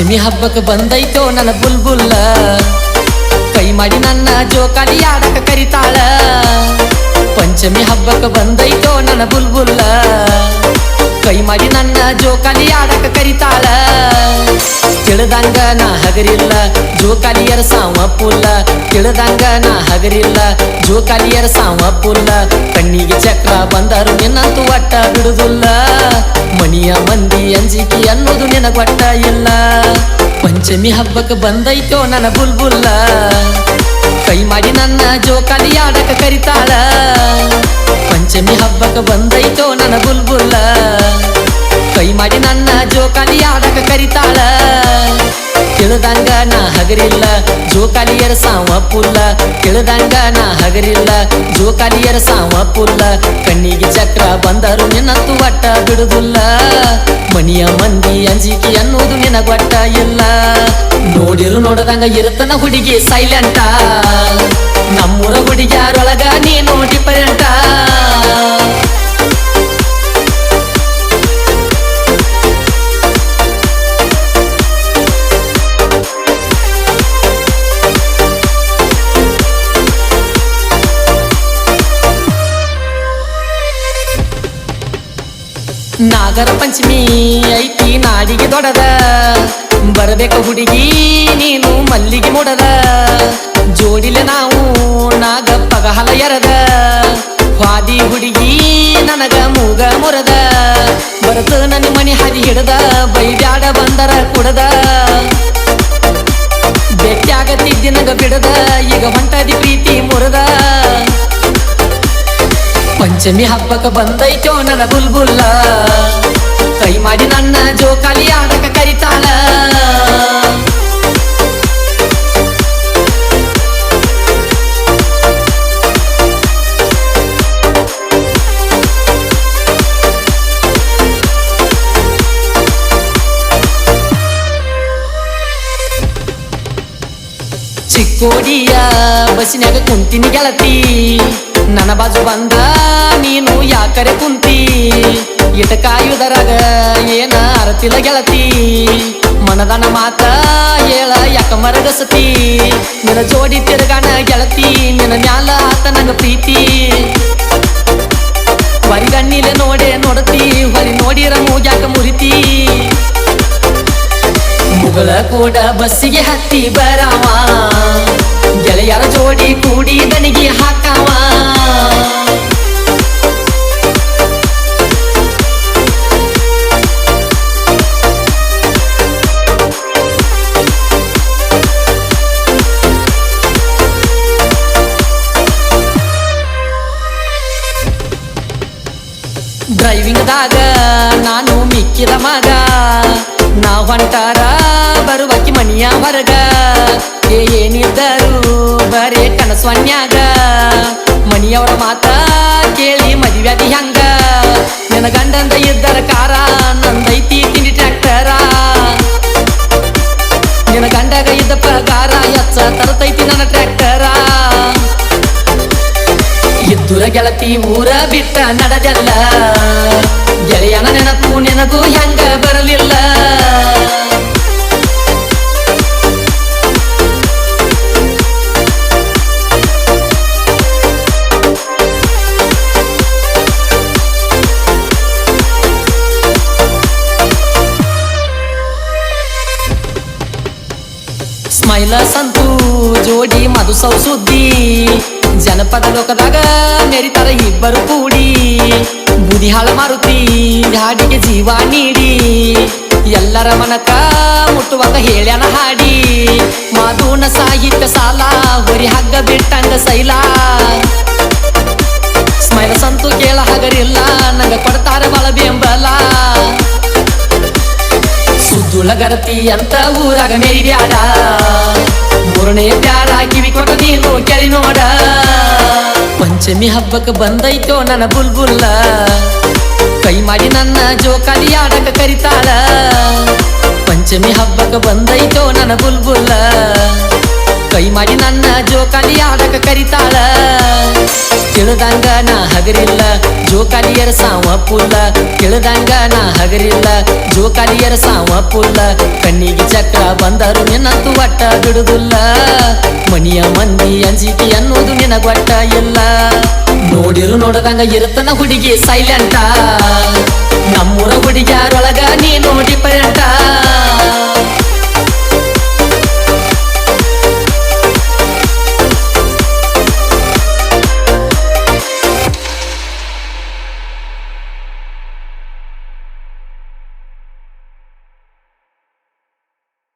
ಪಂಚಮಿ ಹಬ್ಬಕ್ಕೆ ಬಂದೈತೋ ನನ್ನ ಬುಲ್ಬುಲ್ಲ? ಕೈ ಮಾಡಿ ನನ್ನ ಜೋಕಾಲಿ ಆಡಕ ಕರಿತಾಳ? ಪಂಚಮಿ ಹಬ್ಬಕ್ಕೆ ಬಂದೈತೋ ನನ್ನ ಬುಲ್ಬುಲ್ಲ? ಕೈ ಮಾಡಿ ನನ್ನ ಜೋಕಾಲಿ ಆಡಕ ಕರಿತಾಳ? ತಿಳಿದಂಗ ನಾ ಹಗರಿಲ್ಲ, ಜೋಕಾಲಿಯರ ಸಾವ ಪುಲ್ಲ. ತಿಳಿದಂಗ ನಾ ಹಗರಿಲ್ಲ, ಜೋಕಾಲಿಯರ ಸಾವ ಪುಲ್ಲ. ಕಣ್ಣಿಗೆ ಚಕ್ರ ಬಂದರು ನಿನ್ನಂತೂ ಒಟ್ಟ ಬಿಡುದಿಲ್ಲ ಮನಿಯ ಮಂದಿ ಅಂಜಿಕೆ ಅನ್ನೋದು ನಿನಗೊಟ್ಟ ಇಲ್ಲ ಪಂಚಮಿ ಹಬ್ಬಕ್ಕೆ ಬಂದೈತೋ ನನ್ನ ಬುಲ್ಬುಲ್ಲ. ಕೈ ಮಾಡಿ ನನ್ನ ಜೋಕಾಲಿ ಆಡಕ ಕರಿತಾಳ. ಪಂಚಮಿ ಹಬ್ಬಕ್ಕೆ ಬಂದೈತೋ ನನ್ನ ಬುಲ್ಬುಲ್ಲ. ಕೈ ಮಾಡಿ ನನ್ನ ಜೋಕಾಲಿ ಆಡಕ ಕರಿತಾಳ. ಹಗರಿಲ್ಲ ಜೋಕಾಲಿಯರ ಸಾವ ಪುಲ್ಲ. ತಿಳಿದಂಗ ನಾ ಹಗರಿಲ್ಲ ಜೋಕಾಲಿಯರ ಸಾವ ಪುಲ್ಲ. ಕಣ್ಣಿಗೆ ಚಕ್ರ ಬಂದರು ನಿನ್ನತ್ತು ಒಟ್ಟ ಬಿಡುದಿಲ್ಲ ಮನಿಯ ಮಂದಿ ಅಂಜಿಕೆ ಅನ್ನೋದು ನಿನಗೊಟ್ಟ ಇಲ್ಲ. ನೋಡಿರು ನೋಡದಂಗ ಇರುತ್ತನ ಹುಡುಗಿ ಸೈಲೆಂಟ ನಮ್ಮೂರ ಹುಡುಗಿಯಾರೊಳಗ ನೀನು ಡಿಫರೆಂಟ ನಾಗರ ಪಂಚಮಿ ಐತಿ, ನಾಡಿಗೆ ದೊಡದ ಬರಬೇಕು ಹುಡುಗಿ, ನೀನು ಮಲ್ಲಿಗೆ ಮೂಡದ. ಜೋಡಿಲೆ ನಾವು ನಾಗ ಹಲ ಎರದ. ಹಾದಿ ಹುಡುಗಿ, ನನಗ ಮೂಗ ಮುರದ. ಬರತ ನನ್ನ ಮನೆ ಹರಿ ಹಿಡದ, ಬೈಬ್ಯಾಡ ಬಂದರ ಕುಡದ. ಭೇಟಿಯಾಗತ್ತಿದ್ದಿ ತಿದ್ದಿನಗ ಬಿಡದ, ಈಗ ಹೊಂಟದಿ ಪ್ರೀತಿ ಮುರದ. ಪಂಚಮಿ ಹಬ್ಬಕ್ಕ ಬಂದೈತೋ ನನ್ನ ಬುಲ್ಬುಲ್ಲ? ಕೈ ಮಾಡಿ ನನ್ನ ಜೋಕಾಲಿ ಆಡಕ ಕರಿತಾಳ? ಚಿಕ್ಕೋಡಿಯ ಬಸ್ಸಿನಾಗ ಕುಂತಿನಿ ಗೆಳತಿ. ನನ್ನ ಬಾಜು ಬಂದ ನೀನು ಯಾಕರೆ ಕುಂತಿ? ಇಟ ಕಾಯುದರಾಗ ಏನ ಅರತಿಲ ಗೆಳತಿ? ಮನದನ ಮಾತ ಹೇಳ ಯಾಕ ಮರಗಸತಿ? ನಿನ ಜೋಡಿ ತಿರುಗಾಣ ಗೆಳತಿ, ನಿನ್ನ ಮ್ಯಾಲ ಆತ ನನ್ನ ಪ್ರೀತಿ. ಹೊರಿಗಣ್ಣಿಲೆ ನೋಡೆ ನೋಡತಿ ಹೊರಿ ನೋಡಿರ ಮೂಗ್ಯಾಕ ಮುರಿತಿ. ಮುಗಳ ಕೂಡ ಬಸ್ಸಿಗೆ ಹತ್ತಿ ಬರಾವ. ಗೆಳೆಯರ ಜೋಡಿ ಕೂಡಿ ದನಿಗೆ ಹಾಕಾವ. ಡ್ರೈವಿಂಗ್ದಾಗ ನಾನು ಮಿಕ್ಕಿದ ಮಗ. ನಾ ಹೊಂಟಾರ ಬರುವಕಿ ಮನಿಯ ಹೊರಗ ಏ ಏನಿದ್ದರು ಬರೇ ಕನಸ್ವನ್ಯಾಗ ಮನಿಯವರ ಮಾತ ಕೇಳಿ ಮದುವ್ಯಾದಿ ಹೆಂಗ. ನಿನ್ನ ಗಂಡಂದ ಇದ್ದರ ಕಾರ, ನಂದೈತಿ ತಿಂಡಿ ಟ್ರ್ಯಾಕ್ಟರ. ನಿನ್ನ ಗಂಡಗ ಇದ್ದ ಪಗಾರ ಎಚ್ಚ ತರತೈತಿ ನನ್ನ ಟ್ರ್ಯಾಕ್ಟರ. ಇದ್ದುರ ಗೆಳತಿ ಊರ ಬಿಟ್ಟ ನಡೆದಲ್ಲ. ಗೆಳೆಯನ ನೆನಪು ನಿನಗೂ ಹೆಂಗ ಬರಲಿಲ್ಲ. ಸ್ಮೈಲ ಸಂತು ಜೋಡಿ ಮಧು ಸೌ ಸುದ್ದಿ. ಜನಪದ ಲೋಕದಾಗ ಮೆರಿತಾರ ಇಬ್ಬರು ಕೂಡಿ. ಬುದಿಹಾಳ ಮಾರುತಿ ಹಾಡಿಗೆ ಜೀವ ನೀಡಿ. ಎಲ್ಲರ ಮನಕ ಮುಟ್ಟುವಾಗ ಹೇಳ್ಯಾನ ಹಾಡಿ. ಮಾಧುನ ಸಾಹಿತ್ಯ ಸಾಲ, ಹೊರಿ ಹಗ್ಗ ಬಿಟ್ಟಂಗ ಸೈಲ. ಸ್ಮೈಲ ಸಂತು ಕೇಳ ಹಗರಿಲ್ಲ, ನಂಗ ಕೊಡ್ತಾರ ಬಳ ಬೆಂಬಲ. ಸುದ್ದುಳ ಗರತಿ ಅಂತ ಊರಾಗ ಮೇರಿಬ್ಯಾಡ ಮೂರನೇ ಪ್ಯಾರ, ಕಿವಿ ಕೊಟ್ಟ ನೀನು ಕೆಳಿ ನೋಡ. ಪಂಚಮಿ ಹಬ್ಬಕ್ಕೆ ಬಂದೈತೋ ನನ್ನ ಬುಲ್ಬುಲ್ಲ. ಕೈ ಮಾಡಿ ನನ್ನ ಜೋಕಾಲಿ ಆಡಕ ಕರಿತಾಳ. ಪಂಚಮಿ ಹಬ್ಬಕ್ಕೆ ಬಂದೈತೋ ನನ್ನ ಬುಲ್ಬುಲ್ಲ. ಕೈ ಮಾಡಿ ನನ್ನ ಜೋಕಾಲಿ ಆಡಕ ಕರಿತಾಳ. ತಿಳಿದಂಗ ನಾ ಹಗರಿಲ್ಲ, ಜೋಕಾಲಿಯರ ಸಾವ ಪುಲ್ಲ. ತಿಳಿದಂಗ ನಾ ಹಗರಿಲ್ಲ, ಜೋಕಾಲಿಯರ ಸಾವ ಪುಲ್ಲ. ಕಣ್ಣಿಗೆ ಚಕ್ರ ಬಂದರು ನಿನ್ನಂತೂ ಒಟ್ಟ ಬಿಡುದಿಲ್ಲ. ಮನಿಯ ಮಂದಿ ಅಂಜಿಕೆ ಅನ್ನೋದು ನಿನಗೊಟ್ಟ ಇಲ್ಲ. ನೋಡಿರು ನೋಡದಂಗ ಇರುತ್ತನ ಹುಡುಗಿ ಸೈಲೆಂಟ ನಮ್ಮೂರ ಹುಡುಗಿಯಾರೊಳಗ ನೋಡಿ ಡಿಫರೆಂಟ